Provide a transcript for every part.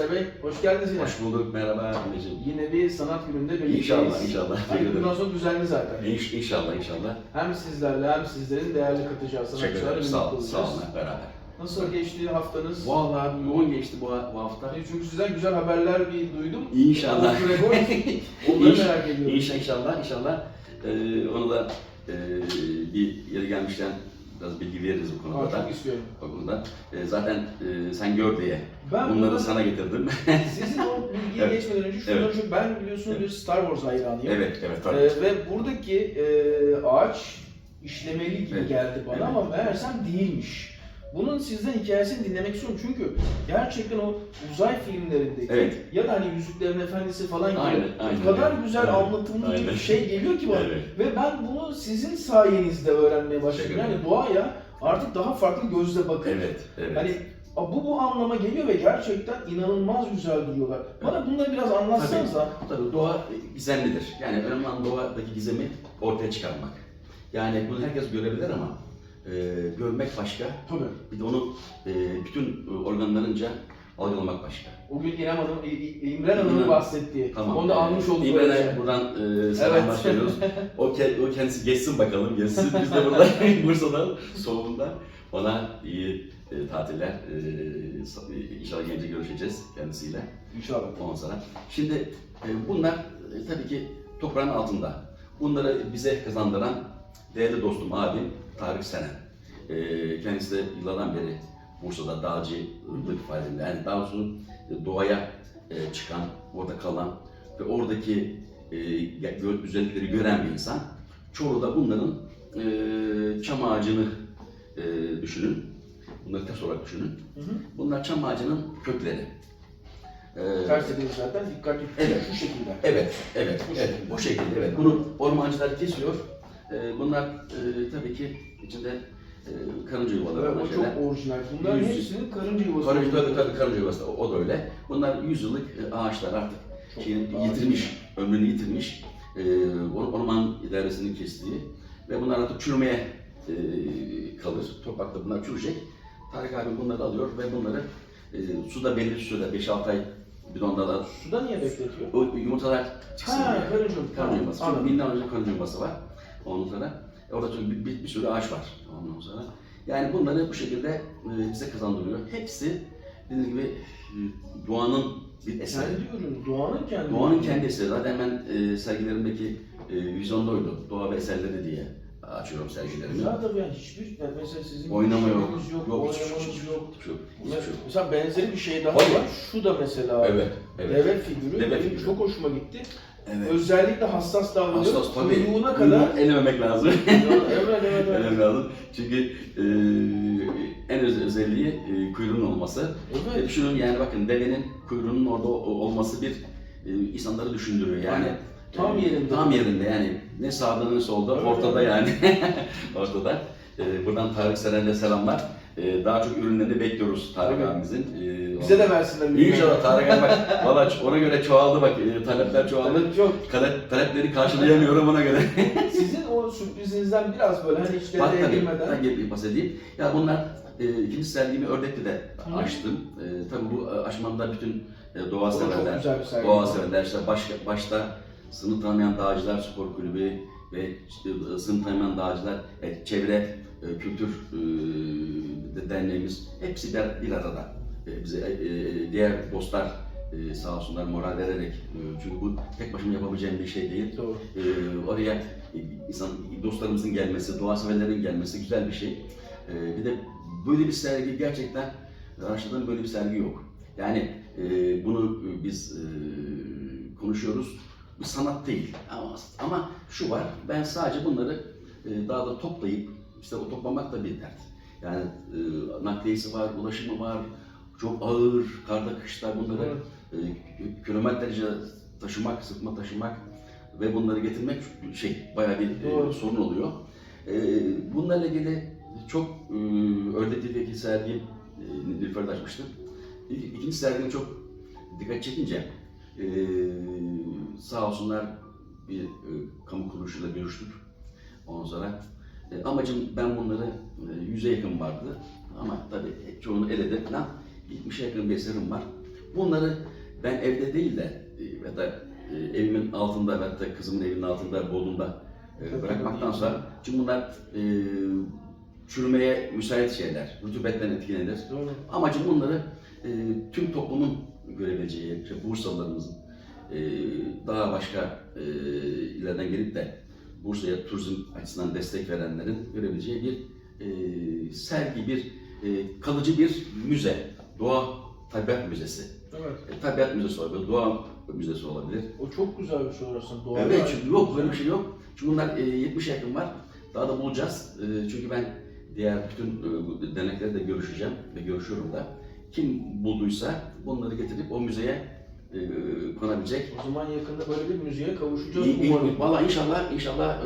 Mazhar Bey, hoş geldiniz yine. Hoş bulduk, merhaba anneciğim. Yine bir sanat gününde birlikteyiz. İnşallah, inşallah. Hani bundan sonra düzenli zaten. İnş, inşallah, inşallah. Hem sizlerle hem sizlerin değerli katacağı sanatçılarla birlikte sağ olun, olacağız. sağ olun beraber. Nasıl geçti haftanız? Vallahi yoğun geçti bu, bu hafta. Çünkü sizden güzel haberler bir duydum. İnşallah. Onları merak ediyorum. İnşallah, inşallah, inşallah. Ee, onu da e, bir yeri gelmişken biraz bilgi veririz bu konuda Aa, da. çok istiyorum. O konuda. E, zaten e, sen gör diye Ben bunları bunu- sana getirdim. Sizin o bilgiye Evet. geçmeden önce şundan Evet. ben biliyorsunuz bir Star Wars hayranıyım. evet, evet Ee, ve buradaki e, ağaç işlemeli gibi Evet. geldi bana Evet. ama meğersem değilmiş. Bunun sizden hikayesini dinlemek istiyorum çünkü gerçekten o uzay filmlerindeki Evet. ya da hani Yüzüklerin Efendisi falan gibi Aynen, aynen. o kadar güzel Aynen, anlatımlı bir aynen. şey geliyor ki bana. Evet. Ve ben bunu sizin sayenizde öğrenmeye başladım. Yani doğaya artık daha farklı gözle bakıp Evet, evet. Hani bu bu anlama geliyor ve gerçekten inanılmaz güzel duruyorlar. Bana bunları biraz anlatsanız da. Tabii doğa gizemlidir. Yani önemli olan doğadaki gizemi ortaya çıkarmak. Yani bunu herkes görebilir ama e, görmek başka. Tabii. Bir de onu e, bütün organlarınca algılamak başka. O gün İrem Hanım, İmren Hanım'ın bahsettiği. Tamam. Onu da almış olduk. Böylece. buradan e, selamlar Evet. söylüyoruz. O, ke- o kendisi geçsin bakalım, geçsin. Biz de burada Bursa'da, soğuğunda ona iyi e, tatiller. E, sa- inşallah gelince görüşeceğiz kendisiyle. İnşallah. Ondan sonra. Şimdi e, bunlar e, tabii ki toprağın altında. Bunları bize kazandıran değerli dostum, abim Tarık Senen. E, kendisi de yıllardan beri Bursa'da dağcılık faaliyetinde, yani daha doğrusu e, doğaya e, çıkan, orada kalan ve oradaki e, güzellikleri gören bir insan. Çoğu da bunların e, çam ağacını e, düşünün. Bunları ters olarak düşünün. Hı hı. Bunlar çam ağacının kökleri. E, Ters edilmiş zaten dikkatli Evet. şu şekilde. Evet, evet, Bu evet. şekilde. O şekilde, evet. Bunu ormancılar kesiyor. Ee, bunlar e, tabii ki içinde e, karınca yuvaları Evet, olan o çok şeyler. orijinal. Bunların Yüz- hepsinin karınca yuvası. Karınca, tabii, tabii karınca yuvası, o, o da öyle. Bunlar yüzyıllık e, ağaçlar artık Çok şeyini ağaç. yitirmiş, ömrünü yitirmiş. E, or- orman idaresinin kestiği ve bunlar artık çürümeye e, kalır. Toprakta bunlar çürüyecek. Tarık abi bunları alıyor ve bunları e, suda belli bir sürede 5-6 ay bidonda da Suda niye bekletiyor? o yumurtalar çıksın Ha, diye. karınca. Karınca yuvası. Çünkü anladım. milyonlarca önce karınca yuvası var. Ondan sonra e, orada çünkü bir, bir, bir sürü ağaç var. Ondan sonra yani bunları bu şekilde e, bize kazandırıyor. Hepsi dediğim gibi e, doğanın bir eseri. Ben diyorum doğanın kendi. Doğanın kendi eseri. Zaten ben e, sergilerimdeki e, vizyonda oydu. Doğa ve eserleri diye açıyorum sergilerimi. Güzel tabii yani hiçbir yani mesela sizin Oynama yok. yok, Yok, hiç- oynamanız hiç- yok. hiç. Hiçbir Mesela, şey yok. mesela benzeri bir şey daha Tabii. var. Şu da mesela Evet, evet. deve figürü. Deve Benim figürü. çok hoşuma gitti. Evet. Özellikle hassas davranıyor. Hassas tabii. Kuyruğuna kadar. Elememek lazım. evet evet evet. Önemli lazım. Çünkü e, en öz özelliği e, kuyruğun olması. Evet. düşünün yani bakın devenin kuyruğunun orada olması bir e, insanları düşündürüyor yani. Aynen. Tam e, yerinde. Tam yerinde yani. Ne sağda ne solda, Evet. ortada yani. ortada. E, buradan Tarık Seren'de selamlar. E, daha çok ürünlerini bekliyoruz Tarık Tabii. abimizin. E, Bize de versinler. bir İnşallah Tarık abi bak. Valla ona göre çoğaldı bak. e, talepler çoğaldı. Evet, Çok. Talep, talepleri karşılayamıyorum ona göre. Sizin o sürprizinizden biraz böyle hani hiç Bak detaya tabii, girmeden. ben bahsedeyim. Ya bunlar e, ikinci sergimi Ördek'te de Hı. açtım. E, tabii bu e, aşmamda bütün e, doğa O da çok severler, güzel bir sergi. doğa severler, işte baş, başta sınır tanımayan dağcılar spor kulübü ve işte, e, sınır tanımayan dağcılar, e, çevre e, kültür e, de- derneğimiz hepsi bir, bir arada. E, bize e, diğer dostlar e, sağ olsunlar moral vererek e, çünkü bu tek başıma yapabileceğim bir şey değil. Doğru. Oraya e, insan dostlarımızın gelmesi, doğa severlerin gelmesi güzel bir şey. Bir de böyle bir sergi gerçekten araştırdığım böyle bir sergi yok. Yani e, bunu biz e, konuşuyoruz. Bu sanat değil. Ama, ama şu var, ben sadece bunları e, dağda toplayıp, işte o toplamak da bir dert. Yani e, nakliyesi var, ulaşımı var, çok ağır, karda kışta bunları e, kilometrelerce taşımak, sıkma taşımak ve bunları getirmek şey bayağı bir e, sorun oluyor. E, bunlarla ilgili çok e, ördekli bir iki sergi e, Nilüfer'de açmıştım. İlk, ikinci sergim çok dikkat çekince e, sağ olsunlar bir e, kamu kuruluşuyla görüştük. Ondan sonra amacım ben bunları e, yüze yakın vardı ama tabii çoğunu elede falan 70'e yakın bir eserim var. Bunları ben evde değil de e, ya da e, evimin altında ya da kızımın evinin altında Bodrum'da e, bırakmaktansa çünkü bunlar e, çürümeye müsait şeyler. Rutubetten etkilenir. Doğru. Amacım bunları e, tüm toplumun görebileceği, işte Bursalılarımızın e, daha başka e, ileriden gelip de Bursa'ya turizm açısından destek verenlerin görebileceği bir e, sergi, bir e, kalıcı bir müze, doğa tabiat müzesi. Evet. E, tabiat müzesi olabilir, doğa müzesi olabilir. O çok güzel bir şey orası. Doğru. Evet, çünkü yok böyle bir şey yok. Çünkü bunlar e, 70 yakın var. Daha da bulacağız. E, çünkü ben diğer bütün e, derneklerle de görüşeceğim ve görüşüyorum da. Kim bulduysa bunları getirip o müzeye e, konabilecek. O zaman yakında böyle bir müziğe kavuşacağız iyi, umarım. Valla inşallah, inşallah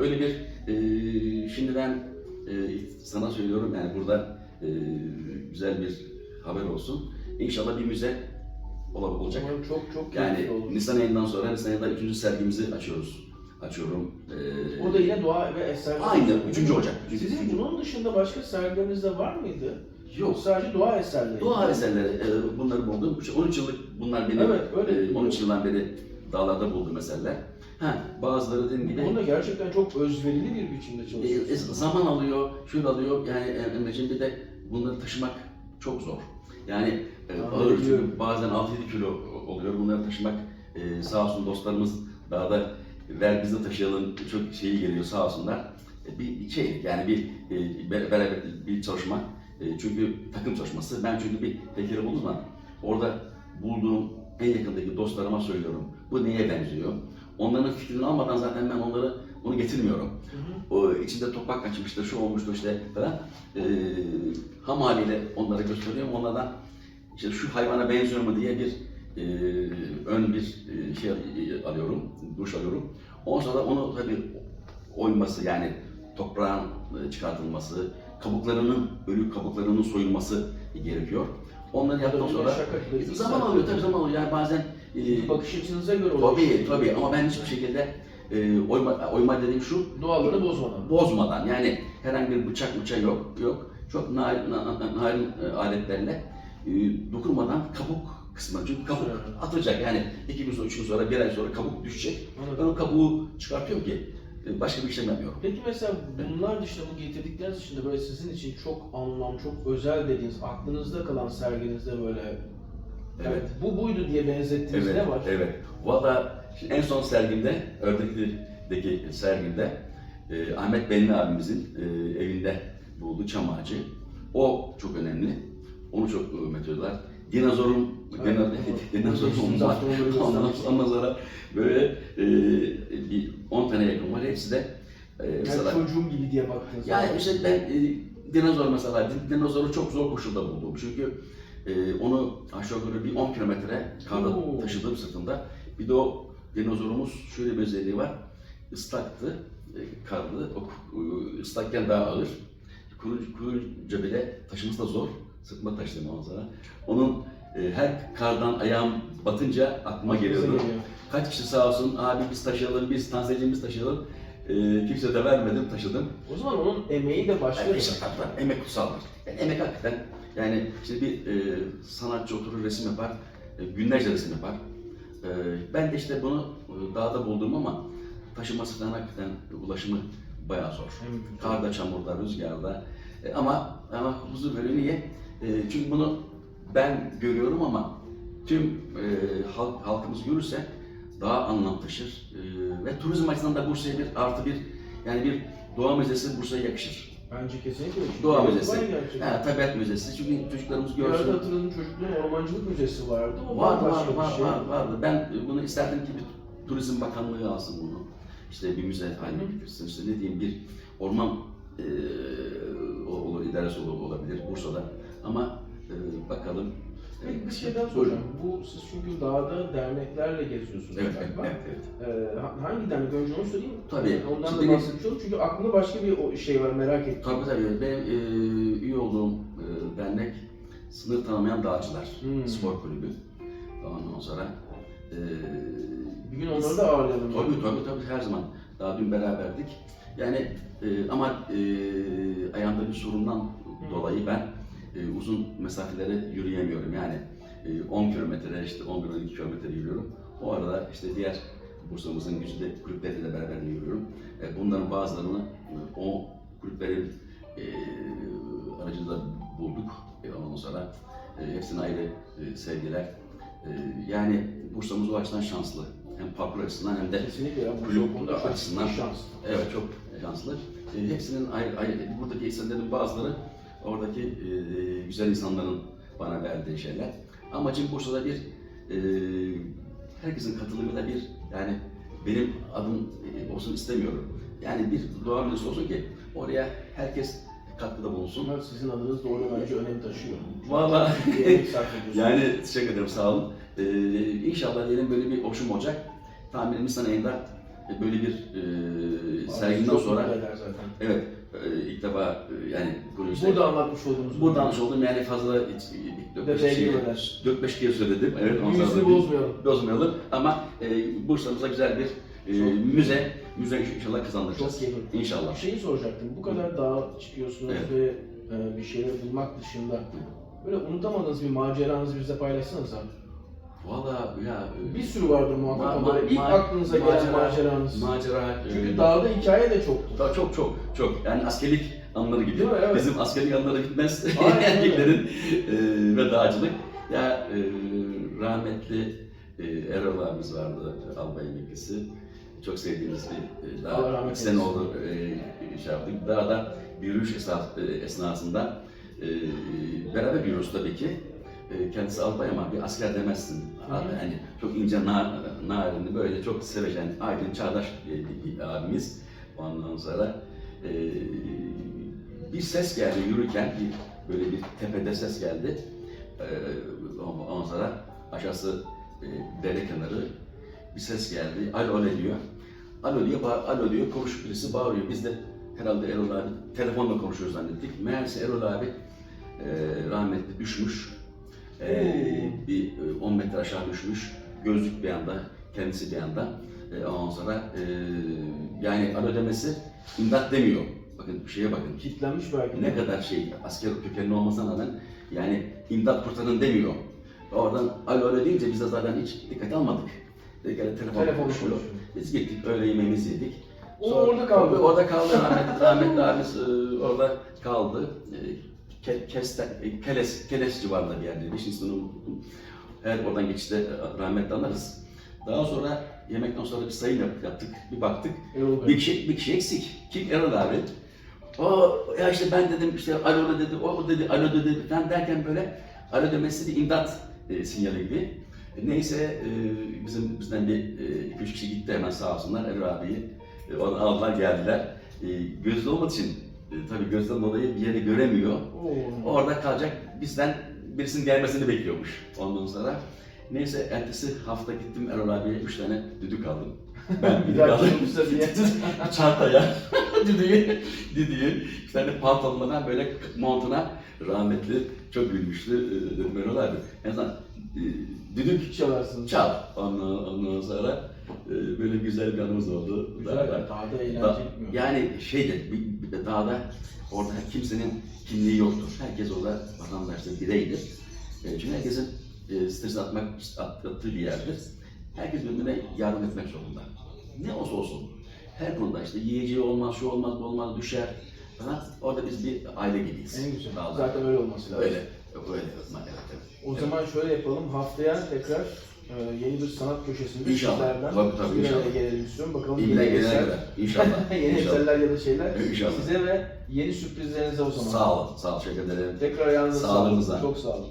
öyle bir, e, şimdiden e, sana söylüyorum yani burada e, güzel bir haber olsun. İnşallah bir müze ola- olacak. Umarım çok çok Yani olur. Nisan ayından sonra, Nisan ayında üçüncü sergimizi açıyoruz. Açıyorum. E, O da yine doğa ve eserler. Aynen, üçüncü Ocak. Üçüncü- Sizin üçüncü- bunun dışında başka sergileriniz de var mıydı? Yok. Sadece doğa eserleri. Doğa eserleri, e, bunları buldum. İşte 13 yıllık bunlar benim, Evet, öyle. e, 13 yıldan beri dağlarda bulduğum eserler. Ha, bazıları dediğim gibi Bunu da gerçekten çok özverili bir biçimde e, e, çalışıyorsunuz. zaman alıyor, şöyle alıyor. Yani e, Emre'cim bir de bunları taşımak çok zor. Yani e, ağır çünkü bazen 6-7 kilo oluyor. Bunları taşımak e, sağ olsun dostlarımız dağda ver biz de taşıyalım çok şeyi geliyor sağ olsunlar. E, bir şey yani bir e, be- beraber bir çalışma. E, çünkü takım çalışması. Ben çünkü bir tekeri buldum zaman orada bulduğum en yakındaki dostlarıma söylüyorum. Bu neye benziyor? Onların fikrini almadan zaten ben onları onu getirmiyorum. Hı hı. O içinde topak açmıştır, şu olmuştur işte falan. Ee, ham haliyle onlara gösteriyorum. Onlardan işte şu hayvana benziyor mu diye bir e, ön bir e, şey alıyorum, duş alıyorum. Ondan sonra onu tabii oyması yani toprağın e, çıkartılması, kabuklarının, ölü kabuklarının soyulması gerekiyor. Onları yaptıktan sonra şaka değil, zaman alıyor tabii zaman alıyor. Yani bazen e, Bakış açınıza göre olan tabii tabii. Ama ben hiçbir şekilde e, oyma, oyma dediğim şu Doğallığını bozmadan. bozmadan. Yani herhangi bir bıçak bıçak yok yok. Çok narin, na- na- narin e, aletlerle e, dokunmadan kabuk kısmı çünkü kabuk atacak. Yani iki gün sonra üç gün sonra bir ay sonra kabuk düşecek. Ben Anladım. o kabuğu çıkartıyorum ki e, başka bir işlem yapmıyorum. Peki mesela bunlar dışında bu getirdikleriniz dışında böyle sizin için çok anlam, çok özel dediğiniz, aklınızda kalan serginizde böyle Evet. bu buydu diye benzettiğiniz Evet, ne var? evet. Valla en son sergimde, Ördekli'deki sergimde e, Ahmet Benli abimizin e, evinde bulduğu çam ağacı. O çok önemli. Onu çok hürmet ediyorlar. Dinozorun, evet. dinozorun onları Ondan, sonra böyle e, bir 10 tane yakın var. Hepsi de e, mesela... Yani çocuğum gibi diye baktığınız Yani zaman. işte ben e, dinozor mesela, din- dinozoru çok zor koşulda buldum. Çünkü e, onu aşağı yukarı bir 10 kilometre karda taşıdığım sırtımda. Bir de o dinozorumuz şöyle bir özelliği var. Islaktı, e, karlı, o e, ıslakken daha ağır. Kurunca bile taşıması da zor. Sırtıma taşıdım ondan sonra. Onun e, her kardan ayağım batınca aklıma geliyordu. geliyor. Kaç kişi sağ olsun, abi biz taşıyalım, biz tansiyencimiz taşıyalım. E, kimse de vermedim, taşıdım. O zaman onun emeği de başka. Yani haklar, emek kutsaldır. Yani emek hakikaten, yani işte bir e, sanatçı oturur resim yapar, e, günlerce resim yapar. E, ben de işte bunu e, dağda buldum ama taşıması falan hakikaten ulaşımı bayağı zor. Karda, çamurda, rüzgarda. E, ama ama huzur veriyor. Niye? E, çünkü bunu ben görüyorum ama tüm e, halk, halkımız görürse daha anlam taşır. E, ve turizm açısından da Bursa'ya bir artı bir yani bir doğa müzesi Bursa'ya yakışır. Bence kesinlikle. Çünkü Doğa var müzesi. Ha, tabiat müzesi. Çünkü çocuklarımız görsün. hatırladığım çocukluğun ormancılık müzesi vardı. O Var var var şey. var vardı. Ben bunu isterdim ki bir turizm bakanlığı alsın bunu. İşte bir müze haline getirsin. İşte ne diyeyim bir orman eee o- olur, idaresi olabilir Bursa'da. Ama eee, bakalım. Peki bir şey daha Buyurun. soracağım. Bu siz çünkü dağda derneklerle geziyorsunuz Evet, galiba. evet. evet. Ee, ha- hangi dernek? Önce onu sorayım. Tabii. Ondan Şimdi da benim- bahsetmiş oldum. Çünkü aklımda başka bir o- şey var merak ettim. Tabii tabii. Benim eee üye olduğum eee, dernek Sınır Tanımayan Dağcılar Hmm. Spor Kulübü. Ondan sonra eee Bir gün onları da ağırlayalım. Tabii tabii tabii her zaman. Daha dün beraberdik. Yani e, ama e, ayağımda bir sorundan dolayı ben e, uzun mesafelere yürüyemiyorum. Yani e, 10 kilometre, işte 11-12 kilometre yürüyorum. O arada işte diğer Bursa'mızın güzide kulüpleriyle beraber yürüyorum. E, bunların bazılarını e, o kulüplerin e, aracılığıyla bulduk. E, ondan sonra e, hepsine ayrı e, sevgiler. E, yani Bursa'mız o açıdan şanslı. Hem parkur açısından hem de Kesinlikle ya Kulüp açısından- şans. Evet çok şanslı. E, hepsinin ayrı, ayrı, buradaki insanların bazıları oradaki e, güzel insanların bana verdiği şeyler. Amacım Bursa'da bir e, herkesin katılımıyla bir yani benim adım e, olsun istemiyorum. Yani bir doğa müzesi olsun ki oraya herkes katkıda bulunsun. Bunlar sizin adınız doğru bence önem taşıyor. Valla yani teşekkür ederim sağ olun. Ee, inşallah diyelim böyle bir hoşum olacak. Tahminim Nisan ayında böyle bir e, sergiden Çok sonra evet e, ilk defa e, yani işte Burada anlatmış olduğumuz burada anlamış oldum yani fazla hiç 4-5 şey, girmeden. 4-5 kere söyledim. Evet, Yüzünü bozmayalım. bozmayalım ama e, Bursa'mıza güzel bir e, müze müze inşallah kazandıracağız. Çok keyifli. İnşallah. Bir şeyi soracaktım. Bu kadar dağa çıkıyorsunuz Evet. ve e, bir şeyler bulmak dışında böyle unutamadığınız bir maceranızı bizle paylaşsanız abi. Valla ya e, Bir sürü vardır muhakkak Ma- ma- ilk ma- aklınıza gelen macera- maceranız. macera e, Çünkü dağda hikaye de çoktu. Çok çok çok yani askerlik anları gibi. Değil mi? Evet. Bizim askerlik anları bitmez erkeklerin e, ve dağcılık. Ya e, rahmetli e, Erol abimiz vardı albay emeklisi. Çok sevdiğimiz bir e, daha iki sene oldu e, şey yaptık. Dağda bir yürüyüş esas, e, esnasında e, beraber yürüyoruz tabii ki. E, kendisi albay ama bir asker demezsin. Hı. Yani çok ince, na, narinli, böyle çok sevecen, aydın, çağdaş e, abimiz. Ondan sonra e, bir ses geldi yürürken, bir, böyle bir tepede ses geldi. E, ondan sonra aşağısı e, dere kenarı bir ses geldi. Alo alo diyor. Alo diyor, alo diyor, konuş birisi bağırıyor. Biz de herhalde Erol abi telefonla konuşuyor zannettik. Meğerse Erol abi e, rahmetli düşmüş. E, bir e, 10 metre aşağı düşmüş. Gözlük bir anda, kendisi bir anda. E, ondan sonra e, yani alo demesi imdat demiyor. Bakın şeye bakın. Kitlenmiş belki. Ne kadar şey asker kökenli olmasına rağmen yani imdat kurtarın demiyor. Oradan alo alo deyince biz de zaten hiç dikkat almadık. Dedik yani telefon Telefonla konuşuyor. konuşuyor. Biz gittik öğle yemeğimizi yedik. O orada kaldı. Orada kaldı rahmetli, rahmetli abimiz e, orada kaldı. E, Ke, Kesten, e, Keles, Keles civarında bir yerdeydi. Şimdi ismini unuttum. Eğer oradan geçişte e, rahmetli anlarız. Daha sonra yemekten sonra bir sayım yaptık, yaptık bir baktık. Erol Bey. Bir kişi, bir kişi eksik. Kim? Erol abi. O ya işte ben dedim işte alo dedi, o dedi alo dedi falan derken böyle alo demesi bir imdat e, sinyali gibi. E, neyse e, bizim bizden bir e, iki üç kişi gitti hemen sağ olsunlar Erol abiyi. E, onu aldılar geldiler. E, gözlü olmadığı için e, tabii gözden dolayı bir yeri göremiyor. Oo. Orada kalacak bizden birisinin gelmesini bekliyormuş ondan sonra. Neyse ertesi hafta gittim Erol abiye üç tane düdük aldım. Ben Bir daha aldım. Çantaya düdüğü, bir tane pantolonuna böyle montuna rahmetli çok gülmüştü e, dedim Erol abi. En azından e, düdük Çalarsınız. çal. Ondan, ondan sonra e, böyle güzel bir anımız oldu. Güzel. Dağda. Dağda Da- eğlence bitmiyor. yani şeydir, bir, bir de dağda orada kimsenin kimliği yoktur. Herkes orada vatandaştır, bireydir. Çünkü herkesin stres atmak at- attığı bir yerdir. Herkes birbirine yardım etmek zorunda. Ne olsa olsun. Her konuda işte yiyeceği olmaz, şu olmaz, bu olmaz, düşer falan. Orada biz bir aile gibiyiz. En güzel. Dağda. Zaten öyle olması lazım. Öyle. Öyle. Evet. O zaman şöyle yapalım. Haftaya tekrar e, yeni bir sanat köşesinde İnşallah. sizlerden Tabii, tabii, bir araya inşallah. gelelim istiyorum. Bakalım İlle yeni eser. İnşallah. yeni eserler ya da şeyler İnşallah. size ve yeni sürprizlerinize o zaman. Sağ olun. Sağ olun. Teşekkür ederim. Tekrar ayağınıza Sağlığınıza. sağlık. Çok sağ olun.